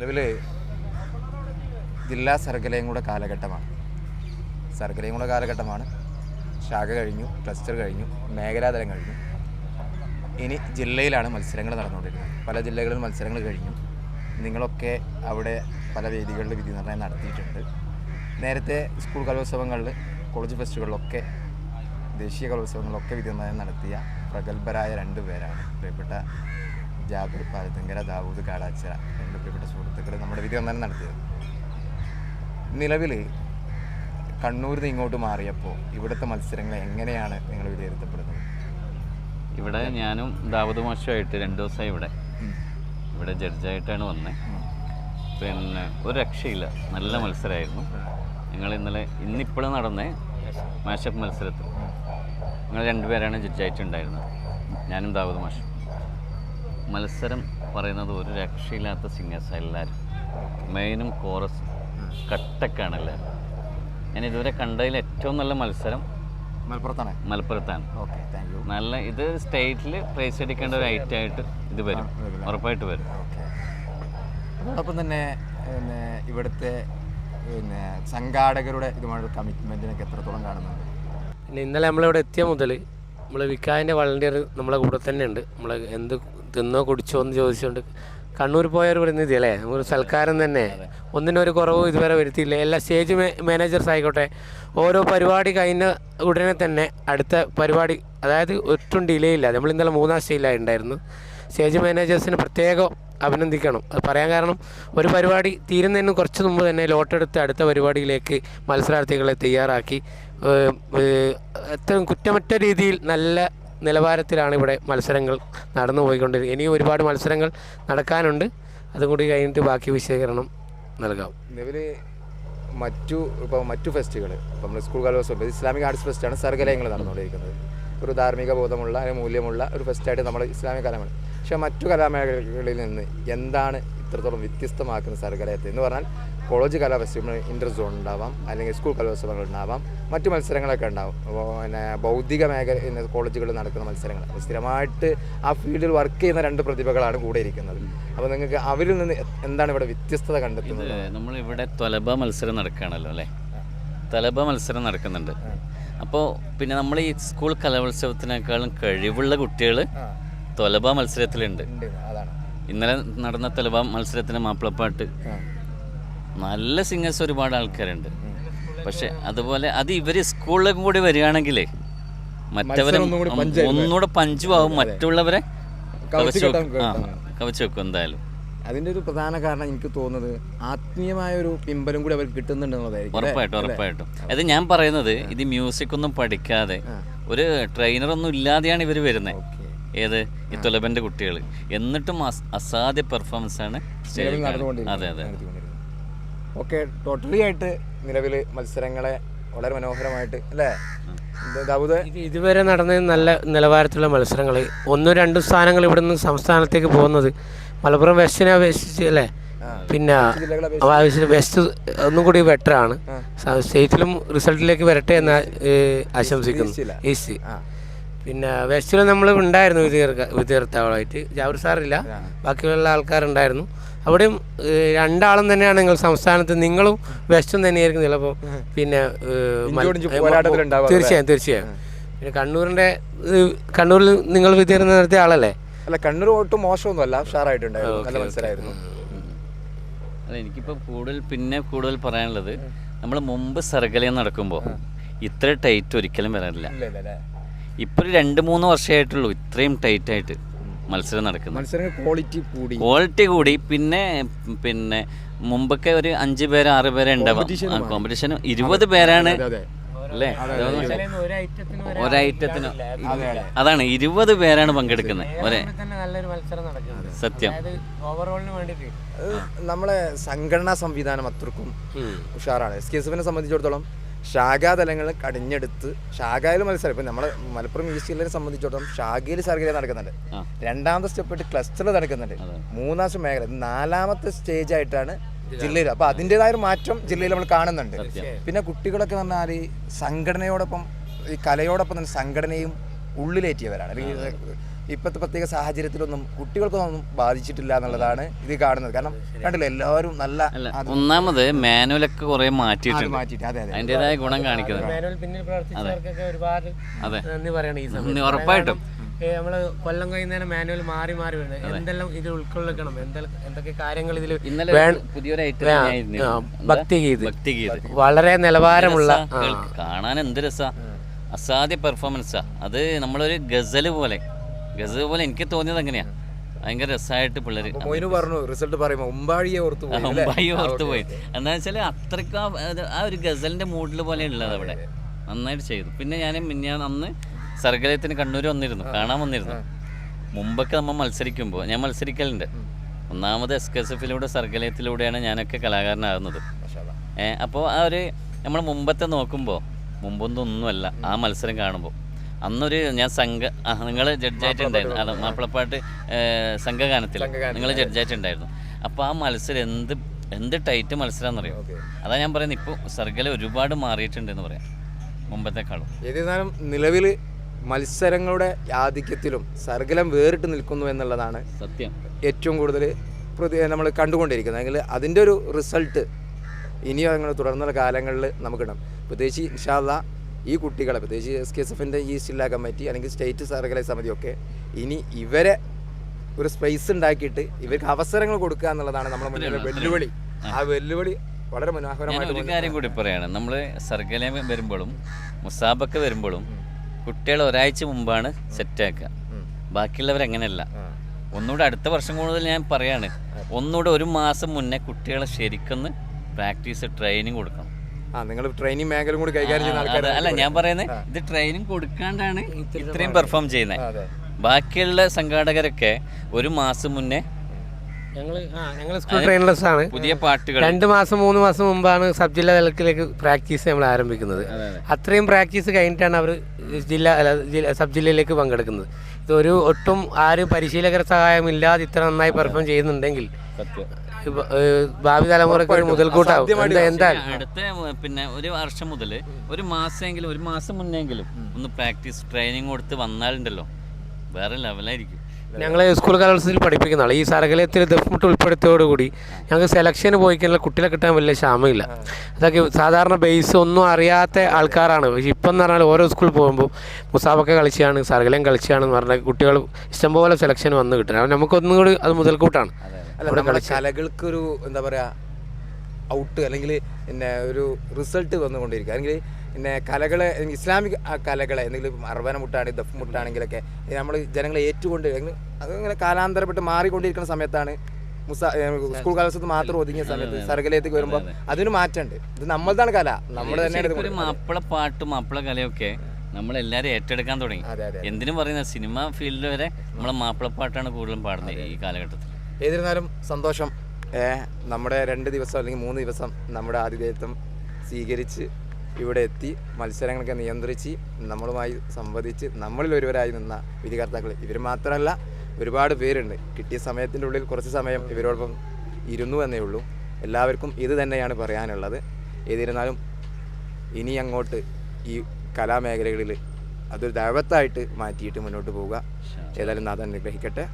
നിലവിൽ ജില്ലാ സർഗലയും കൂടെ കാലഘട്ടമാണ്. സർഗലയും കൂടെ കാലഘട്ടമാണ്. ശാഖ കഴിഞ്ഞു ക്ലസ്റ്റർ കഴിഞ്ഞു മേഖലാതലം കഴിഞ്ഞു. ഇനി ജില്ലയിലാണ് മത്സരങ്ങൾ നടന്നുകൊണ്ടിരുന്നത് പല ജില്ലകളിൽ മത്സരങ്ങൾ കഴിഞ്ഞു. നിങ്ങളൊക്കെ അവിടെ പല വേദികളിൽ വിധി നിർണയം നടത്തിയിട്ടുണ്ട്. നേരത്തെ സ്കൂൾ കലോത്സവങ്ങളിൽ കോളേജ് ഫെസ്റ്റുകളിലൊക്കെ ദേശീയ കലോത്സവങ്ങളിലൊക്കെ വിധി നിർണയം നടത്തിയ പ്രഗത്ഭരായ രണ്ട് പേരാണ്. പ്രിയപ്പെട്ട ജാബിർ പാലത്തങ്കര ദാവൂദ് കാടാച്ച എന്റെ പ്രിയപ്പെട്ട സുഹൃത്തുക്കൾ നമ്മുടെ വിധി ഒന്നാലും നടത്തിയത്. നിലവിൽ കണ്ണൂരിൽ നിന്ന് ഇങ്ങോട്ട് മാറിയപ്പോൾ ഇവിടുത്തെ മത്സരങ്ങൾ എങ്ങനെയാണ് നിങ്ങൾ വിലയിരുത്തപ്പെടുന്നത്? ഇവിടെ ഞാനും ദാവൂദ് മോശമായിട്ട് രണ്ട് ദിവസമായി ഇവിടെ. ഇവിടെ ജഡ്ജായിട്ടാണ് വന്നത് പിന്നെ ഒരു രക്ഷയില്ല. നല്ല മത്സരമായിരുന്നു. ഞങ്ങൾ ഇന്നലെ ഇന്നിപ്പോഴും നടന്ന മാഷപ്പ് മത്സരത്തിൽ. ഞങ്ങൾ രണ്ടുപേരാണ് ജഡ്ജായിട്ടുണ്ടായിരുന്നത്. ഞാനും ദാവൂദ് മാഷും. മത്സരം പറയുന്നത് ഒരു രക്ഷയില്ലാത്ത സിംഗേഴ്സാണ് എല്ലാവരും മെയിനും കോറസ് കട്ടക്കാണ് എല്ലാവരും ഞാൻ ഇതുവരെ കണ്ടതിൽ ഏറ്റവും നല്ല മത്സരം മലപ്പുറത്താണ്. മലപ്പുറത്താണ്. ഓക്കെ താങ്ക് യു നല്ല ഇത് സ്റ്റേറ്റിൽ പ്രൈസ് അടിക്കേണ്ട ഒരു ഐറ്റം ആയിട്ട് ഇത് വരും. ഉറപ്പായിട്ട് വരും. ഓക്കെ അതോടൊപ്പം തന്നെ പിന്നെ ഇവിടുത്തെ പിന്നെ സംഘാടകരുടെ ഇതുമായുള്ള കമ്മിറ്റ്മെന്റിനൊക്കെ എത്രത്തോളം കാണുന്നുണ്ട്? പിന്നെ ഇന്നലെ നമ്മളിവിടെ എത്തിയ മുതൽ നമ്മൾ വിക്കായന്റെ വളണ്ടിയർ നമ്മളെ കൂടെ തന്നെ ഉണ്ട്. നമ്മൾ എന്ത് തിന്നോ കുടിച്ചോ എന്ന് ചോദിച്ചുകൊണ്ട് കണ്ണൂർ പോയവർ പ്രതിനിധി അല്ലേ? ഒരു സൽക്കാരം തന്നെ. ഒന്നിനൊരു കുറവും ഇതുവരെ വരുത്തിയില്ല. എല്ലാ സ്റ്റേജ് മാനേജേഴ്സ് ആയിക്കോട്ടെ ഓരോ പരിപാടി കഴിഞ്ഞ ഉടനെ തന്നെ അടുത്ത പരിപാടി അതായത് ഒട്ടും ഡിലേ ഇല്ല. നമ്മൾ ഇന്നലെ മൂന്നാം സ്റ്റേജിലായി ഉണ്ടായിരുന്നു സ്റ്റേജ് മാനേജേഴ്സിന് പ്രത്യേകം അഭിനന്ദിക്കണം. അത് പറയാൻ കാരണം ഒരു പരിപാടി തീരുന്നതിന് കുറച്ച് മുമ്പ് തന്നെ ലോട്ടെടുത്ത് അടുത്ത പരിപാടിയിലേക്ക് മത്സരാർത്ഥികളെ തയ്യാറാക്കി. അത്രയും കുറ്റമറ്റ രീതിയിൽ നല്ല നിലവാരത്തിലാണ് ഇവിടെ മത്സരങ്ങൾ നടന്നു പോയിക്കൊണ്ടിരിക്കുന്നത്. ഇനിയും ഒരുപാട് മത്സരങ്ങൾ നടക്കാനുണ്ട്. അതും കൂടി കഴിഞ്ഞിട്ട് ബാക്കി വിശദീകരണം നൽകാം. നിലവിൽ മറ്റു ഇപ്പോൾ മറ്റു ഫെസ്റ്റുകൾ ഇപ്പം നമ്മൾ സ്കൂൾ കലോത്സവം ഇസ്ലാമിക് ആർട്സ് ഫെസ്റ്റാണ്. സർഗലയങ്ങൾ നടന്നുകൊണ്ടിരിക്കുന്നത്. ഒരു ധാർമ്മിക ബോധമുള്ള മൂല്യമുള്ള ഒരു ഫെസ്റ്റായിട്ട് നമ്മൾ ഇസ്ലാമിക കലാമാണ് പക്ഷേ മറ്റു കലാമേഖലകളിൽ നിന്ന് എന്താണ് ഇത്രത്തോളം വ്യത്യസ്തമാക്കുന്ന സർഗലയത്തെ എന്ന് പറഞ്ഞാൽ കോളേജ് കലാ ഇന്റർ സോൺ ഉണ്ടാവാം അല്ലെങ്കിൽ സ്കൂൾ കലോത്സവങ്ങൾ ഉണ്ടാവാം. മറ്റു മത്സരങ്ങളൊക്കെ ഉണ്ടാവും. പിന്നെ ഭൗതിക മേഖല കോളേജുകളിൽ നടക്കുന്ന മത്സരങ്ങൾ. അപ്പോൾ സ്ഥിരമായിട്ട് ആ ഫീൽഡിൽ വർക്ക് ചെയ്യുന്ന രണ്ട് പ്രതിഭകളാണ് കൂടെ ഇരിക്കുന്നത്. അപ്പോൾ നിങ്ങൾക്ക് അവരിൽ നിന്ന് എന്താണ് ഇവിടെ വ്യത്യസ്തത കണ്ടെത്തുന്നത്? നമ്മളിവിടെ തൊലബ മത്സരം നടക്കുകയാണല്ലോ അല്ലേ? തൊലബ മത്സരം നടക്കുന്നുണ്ട്. അപ്പോൾ പിന്നെ നമ്മൾ ഈ സ്കൂൾ കലോത്സവത്തിനേക്കാളും കഴിവുള്ള കുട്ടികൾ തൊലബ മത്സരത്തിലുണ്ട്. അതാണ്. ഇന്നലെ നടന്ന തൊലബ മത്സരത്തിന് മാപ്പിളപ്പാട്ട് നല്ല സിംഗേഴ്സ് ഒരുപാട് ആൾക്കാരുണ്ട്. പക്ഷെ അതുപോലെ അത് ഇവർ സ്കൂളിലേക്കും കൂടി വരികയാണെങ്കിലേ മറ്റവരെ ഒന്നുകൂടി പഞ്ചുമാവും മറ്റുള്ളവരെ കവച്ചു വെക്കും. എന്തായാലും. അതിന്റെ ഒരു പ്രധാന കാരണം എനിക്ക് തോന്നുന്നത് ആത്മീയമായ ഒരു പിമ്പലും കൂടി അവർക്ക് കിട്ടുന്നുണ്ടെന്നുള്ളതായിരിക്കും? ഉറപ്പായിട്ടും ഉറപ്പായിട്ടും. അത്. ഞാൻ പറയുന്നത് ഇത് മ്യൂസിക് ഒന്നും പഠിക്കാതെ ഒരു ട്രെയിനർ ഒന്നും ഇല്ലാതെയാണ് ഇവർ വരുന്നത് ഏത്? ഈ തുലബന്റെ കുട്ടികൾ എന്നിട്ടും അസ്- അസാധ്യ പെർഫോമൻസ് ആണ് അതെ അതെ ഓക്കെ ടോട്ടലി ആയിട്ട് നിലവിൽ മത്സരങ്ങളെ വളരെ മനോഹരമായിട്ട് അല്ലേ? ദാവൂദ്? ഇതുവരെ നടന്ന നല്ല നിലവാരത്തിലുള്ള മത്സരങ്ങൾ ഒന്നും രണ്ടും സ്ഥാനങ്ങൾ ഇവിടെ നിന്ന് സംസ്ഥാനത്തേക്ക് പോകുന്നത് മലപ്പുറം വെസ്റ്റിനെ അപേക്ഷിച്ച് അല്ലേ? പിന്നെ വെസ്റ്റ് ഒന്നും കൂടി ബെറ്റർ ആണ്. സ്റ്റേറ്റിലും റിസൾട്ടിലേക്ക് വരട്ടെ എന്ന് ആശംസിക്കുന്നു? ഈസ്റ്റ് പിന്നെ വെസ്റ്റിലും നമ്മൾ ഉണ്ടായിരുന്നു വിദ്യാർത്ഥ വിദ്യാർത്ഥാളായിട്ട് ജാവർ സാറില്ല. ബാക്കിയുള്ള ആൾക്കാരുണ്ടായിരുന്നു. അവിടെയും രണ്ടാളും തന്നെയാണ് നിങ്ങൾ സംസ്ഥാനത്ത് നിങ്ങളും വെസ്റ്റും തന്നെയായിരിക്കും ചിലപ്പോൾ പിന്നെ തീർച്ചയായും തീർച്ചയായും. പിന്നെ കണ്ണൂരിന്റെ കണ്ണൂരിൽ നിങ്ങൾ വിദ്യാർത്ഥി നടത്തിയ ആളല്ലേ? അല്ല കണ്ണൂർ ഒട്ടും മോശമൊന്നുമല്ല. ഉഷാറായിട്ടുണ്ടായിരുന്നു. നല്ല മത്സരമായിരുന്നു അല്ല എനിക്കിപ്പോൾ കൂടുതൽ പിന്നെ കൂടുതൽ പറയാനുള്ളത് നമ്മൾ മുമ്പ് സർഗലയം നടക്കുമ്പോൾ ഇത്ര ടൈറ്റ് ഒരിക്കലും വരാറില്ല. രണ്ടു ഇപ്പോൾ ഒരു രണ്ട് മൂന്ന് വർഷമായിട്ടുള്ളൂ ഇത്രയും ടൈറ്റ് ആയിട്ട് മത്സരം നടക്കുന്നത് മത്സരം ക്വാളിറ്റി കൂടി. ക്വാളിറ്റി കൂടി. പിന്നെ പിന്നെ മുമ്പൊക്കെ ഒരു അഞ്ച് പേര് ആറ് പേരെ ഉണ്ടാവും. കോമ്പറ്റീഷൻ ഇരുപത് പേരാണ്. അല്ലേ? ഒരൈറ്റത്തിന് അതാണ് ഇരുപത് പേരാണ് പങ്കെടുക്കുന്നത്. ഒരേ. തന്നെ നല്ലൊരു മത്സരം നടക്കുന്നത് സത്യം. നമ്മളെ സംഘടനാ സംവിധാനം അത്രക്കും ഉഷാറാണ്. എസ് കെ എസ് എഫിനെ സംബന്ധിച്ചിടത്തോളം ശാഖാതലങ്ങൾ കടിഞ്ഞെടുത്ത് ശാഖയിൽ മത്സരം. ഇപ്പം നമ്മളെ മലപ്പുറം ഈസ്റ്റ് ജില്ലയെ സംബന്ധിച്ചിടത്തോളം ശാഖയിൽ സർഗയിൽ നടക്കുന്നുണ്ട്. രണ്ടാമത്തെ സ്റ്റെപ്പായിട്ട് ക്ലസ്റ്റർ നടക്കുന്നുണ്ട്. മൂന്നാമത്തെ മേഖല. നാലാമത്തെ സ്റ്റേജ് ആയിട്ടാണ് ജില്ലയിൽ. അപ്പോൾ അതിന്റെതായ ഒരു മാറ്റം ജില്ലയിൽ നമ്മൾ കാണുന്നുണ്ട്. പിന്നെ കുട്ടികളൊക്കെ പറഞ്ഞാൽ ഈ സംഘടനയോടൊപ്പം ഈ കലയോടൊപ്പം തന്നെ സംഘടനയും ഉള്ളിലേറ്റിയവരാണ്. അല്ലെങ്കിൽ ഇപ്പോഴത്തെ പ്രത്യേക സാഹചര്യത്തിലൊന്നും കുട്ടികൾക്കൊന്നും ബാധിച്ചിട്ടില്ല എന്നുള്ളതാണ് ഇത് കാണുന്നത്. കാരണം കണ്ടില്ലേ എല്ലാവരും നല്ല ഒന്നാമത് മാനുവലൊക്കെ കുറെ മാറ്റിയിട്ടുണ്ട്. അതെ അതെ. അതിന്റെതായ ഗുണം കാണിക്കുന്നത്. ഉറപ്പായിട്ടും. നമ്മൾ നമ്മൾ കൊല്ലം കഴിയുന്നതിന് മാനുവൽ മാറി മാറി വരുന്നത് എന്തെല്ലാം ഇതിൽ ഉൾക്കൊള്ളിക്കണം? എന്തെല്ലാം എന്തൊക്കെ കാര്യങ്ങൾ ഇതിൽ ഇന്നലെ പുതിയൊരു ഐറ്റം ആ, ഭക്തിഗീത്. ഭക്തിഗീത് വളരെ നിലവാരമുള്ള കാണാൻ എന്ത് രസാ? അസാധ്യ പെർഫോമൻസാ അത് നമ്മളൊരു ഗസൽ പോലെ. ഗസൽ പോലെ എനിക്ക് തോന്നിയത് അങ്ങനെയാ. ഭയങ്കര രസമായിട്ട് പിള്ളേർ മൊയിനു പറഞ്ഞു റിസൾട്ട് പറയുമ്പോൾ ഉമ്പാഴിയെ ഓർത്ത് പോയി ഓർത്ത് പോയി. എന്താ വെച്ചാൽ അത്രയ്ക്ക് ആ ഒരു ഗസലിന്റെ മൂഡിൽ പോലെ ഉള്ളത് അവിടെ. നന്നായിട്ട് ചെയ്തു. പിന്നെ ഞാൻ മിന്നാൻ അന്ന് സർഗലയത്തിന് കണ്ണൂർ വന്നിരുന്നു കാണാൻ വന്നിരുന്നു. മുമ്പൊക്കെ നമ്മൾ മത്സരിക്കുമ്പോൾ ഞാൻ മത്സരിക്കലുണ്ട്. ഒന്നാമത് എസ് കെ എസ് എഫിലൂടെ സർഗലയത്തിലൂടെയാണ് ഞാനൊക്കെ കലാകാരനാകുന്നത്. ഏഹ് അപ്പോൾ ആ ഒരു നമ്മൾ മുമ്പത്തെ നോക്കുമ്പോൾ മുമ്പൊന്നും ഒന്നുമല്ല ആ മത്സരം കാണുമ്പോൾ അന്നൊരു ഞാൻ സംഘ നിങ്ങൾ ജഡ്ജായിട്ടുണ്ടായിരുന്നു. അല്ല മാപ്പിളപ്പാട്ട് സംഘഗാനത്തിൽ നിങ്ങൾ ജഡ്ജായിട്ടുണ്ടായിരുന്നു. അപ്പോൾ ആ മത്സരം എന്ത് എന്ത് ടൈറ്റ് മത്സരമാണെന്നറിയോ അതാ ഞാൻ പറയുന്നത് ഇപ്പോൾ സർഗല ഒരുപാട് മാറിയിട്ടുണ്ടെന്ന് പറയാം മുമ്പത്തെക്കാളും. ഏതായാലും നിലവിൽ മത്സരങ്ങളുടെ ആധിക്യത്തിലും സർഗലം വേറിട്ട് നിൽക്കുന്നു എന്നുള്ളതാണ് സത്യം. ഏറ്റവും കൂടുതൽ നമ്മൾ കണ്ടുകൊണ്ടിരിക്കുന്നത്. അല്ലെങ്കിൽ അതിന്റെ ഒരു റിസൾട്ട് ഇനിയും അങ്ങനെ തുടർന്നുള്ള കാലങ്ങളിൽ നമുക്കിടാം പ്രത്യേകിച്ച് ഇൻഷാല്ല ഈ കുട്ടികളെ പ്രത്യേകിച്ച് എസ് കെ എസ് എഫിന്റെ ഈ ജില്ലാ കമ്മിറ്റി അല്ലെങ്കിൽ സ്റ്റേറ്റ് സർഗല സമിതിയൊക്കെ ഇനി ഇവരെ ഒരു സ്പേസ് ഉണ്ടാക്കിയിട്ട് ഇവർക്ക് അവസരങ്ങൾ കൊടുക്കുക എന്നുള്ളതാണ് നമ്മുടെ മുന്നിലെ വെല്ലുവിളി. ആ വെല്ലുവിളി വളരെ മനോഹരമായിട്ട് ഒരു കാര്യം കൂടി പറയാണ്. നമ്മൾ സർഗലയം വരുമ്പോഴും മുസാബൊക്കെ വരുമ്പോഴും കുട്ടികൾ ഒരാഴ്ച മുമ്പാണ് സെറ്റാക്കുക ബാക്കിയുള്ളവരങ്ങനെയല്ല ഒന്നുകൂടെ അടുത്ത വർഷം കൂടുതൽ ഞാൻ പറയാണ്. ഒന്നുകൂടെ ഒരു മാസം മുന്നേ കുട്ടികളെ ശരിക്കൊന്ന് പ്രാക്ടീസ് ട്രെയിനിങ് കൊടുക്കണം. ആ നിങ്ങൾ ട്രെയിനിങ് മേഖല കൂടി കൈകാര്യം ചെയ്യുന്ന ആൾക്കാരാണ് അല്ല ഞാൻ പറയുന്നത് ഇത് ട്രെയിനിങ് കൊടുക്കാണ്ടാണ് ഇത്രയും പെർഫോം ചെയ്യുന്നത് ബാക്കിയുള്ള സംഘാടകരൊക്കെ ഒരു മാസം മുന്നേ ആണ്. പുതിയ പാട്ടുകൾ. രണ്ട് മാസം മൂന്ന് മാസം മുമ്പാണ് സബ് ജില്ലാ തലത്തിലേക്ക് പ്രാക്ടീസ് നമ്മൾ ആരംഭിക്കുന്നത്. അത്രയും പ്രാക്ടീസ് കഴിഞ്ഞിട്ടാണ് അവർ ജില്ലാ സബ് ജില്ലയിലേക്ക് പങ്കെടുക്കുന്നത്. ഇതൊരു ഒട്ടും ആരും പരിശീലകര സഹായമില്ലാതെ ഇത്ര നന്നായി പെർഫോം ചെയ്യുന്നുണ്ടെങ്കിൽ ഭാവി തലമുറയ്ക്ക് ഒരു മുതൽക്കൂട്ടാവും. എന്താ എന്തായാലും. അടുത്ത പിന്നെ ഒരു വർഷം മുതൽ ഒരു മാസമെങ്കിലും ഒരു മാസം മുന്നെങ്കിലും ഒന്ന് പ്രാക്ടീസ് ട്രെയിനിങ് കൊടുത്ത് വന്നാലുണ്ടല്ലോ. വേറെ ലെവലായിരിക്കും ഞങ്ങൾ സ്കൂൾ കലോത്സവത്തിൽ പഠിപ്പിക്കുന്ന ആൾ ഈ സർഗലയത്തിൽ ദഫ്മുട്ട് ഉൾപ്പെടുത്തിയോടുകൂടി ഞങ്ങൾക്ക് സെലക്ഷന് പോയി കഴിഞ്ഞാൽ കുട്ടികളെ കിട്ടാൻ വലിയ ക്ഷാമമില്ല. അതൊക്കെ സാധാരണ ബേസ് ഒന്നും അറിയാത്ത ആൾക്കാരാണ്. പക്ഷേ ഇപ്പം എന്ന് പറഞ്ഞാൽ ഓരോ സ്കൂളിൽ പോകുമ്പോൾ മുസാബൊക്കെ കളിച്ചാണ് സർഗലയം കളിച്ചാണെന്ന് പറഞ്ഞാൽ കുട്ടികൾ ഇഷ്ടംപോലെ സെലക്ഷൻ വന്ന് കിട്ടണം അപ്പം നമുക്കൊന്നും കൂടി അത് മുതൽക്കൂട്ടാണ്. കലകൾക്കൊരു എന്താ പറയുക ഔട്ട് അല്ലെങ്കിൽ പിന്നെ ഒരു റിസൾട്ട് വന്നുകൊണ്ടിരിക്കുക അല്ലെങ്കിൽ പിന്നെ കലകളെ ഇസ്ലാമിക് കലകളെ എന്തെങ്കിലും അർവന മുട്ടാണ് ദഫ് മുട്ടാണെങ്കിലൊക്കെ നമ്മൾ ജനങ്ങളെ ഏറ്റുകൊണ്ട് അതങ്ങനെ കാലാന്തരപ്പെട്ട് മാറിക്കൊണ്ടിരിക്കുന്ന സമയത്താണ് മുസ സ്കൂൾ കലോത്സവത്തിൽ മാത്രം ഒതുങ്ങിയ സമയത്ത് സർഗലയത്തേക്ക് വരുമ്പോൾ അതിന് മാറ്റമുണ്ട്. ഇത് നമ്മളതാണ് കല. നമ്മൾ തന്നെ മാപ്പിള പാട്ട് മാപ്പിള കലയൊക്കെ നമ്മളെല്ലാവരും ഏറ്റെടുക്കാൻ തുടങ്ങി. എന്തിനും പറയുന്ന സിനിമ ഫീൽഡ് വരെ നമ്മളെ മാപ്പിളപ്പാട്ടാണ് കൂടുതലും പാടുന്നത് ഈ കാലഘട്ടത്തിൽ. ഏതിരുന്നാലും സന്തോഷം. നമ്മുടെ രണ്ട് ദിവസം അല്ലെങ്കിൽ മൂന്ന് ദിവസം നമ്മുടെ ആതിഥേയത്വം സ്വീകരിച്ച് ഇവിടെ എത്തി മത്സരങ്ങളൊക്കെ നിയന്ത്രിച്ച് നമ്മളുമായി സംവദിച്ച് നമ്മളിൽ ഒരുവരായി നിന്ന വിധികർത്താക്കൾ. ഇവർ മാത്രമല്ല ഒരുപാട് പേരുണ്ട്. കിട്ടിയ സമയത്തിന്റെ ഉള്ളിൽ കുറച്ച് സമയം ഇവരോടൊപ്പം ഇരുന്നു എന്നേ ഉള്ളൂ. എല്ലാവർക്കും ഇത് തന്നെയാണ് പറയാനുള്ളത്. ഏതിരുന്നാലും ഇനി അങ്ങോട്ട് ഈ കലാമേഖലകളിൽ അതൊരു ദൈവത്തായിട്ട് മാറ്റിയിട്ട് മുന്നോട്ട് പോവുക. ഏതായാലും നാഥൻ അനുഗ്രഹിക്കട്ടെ.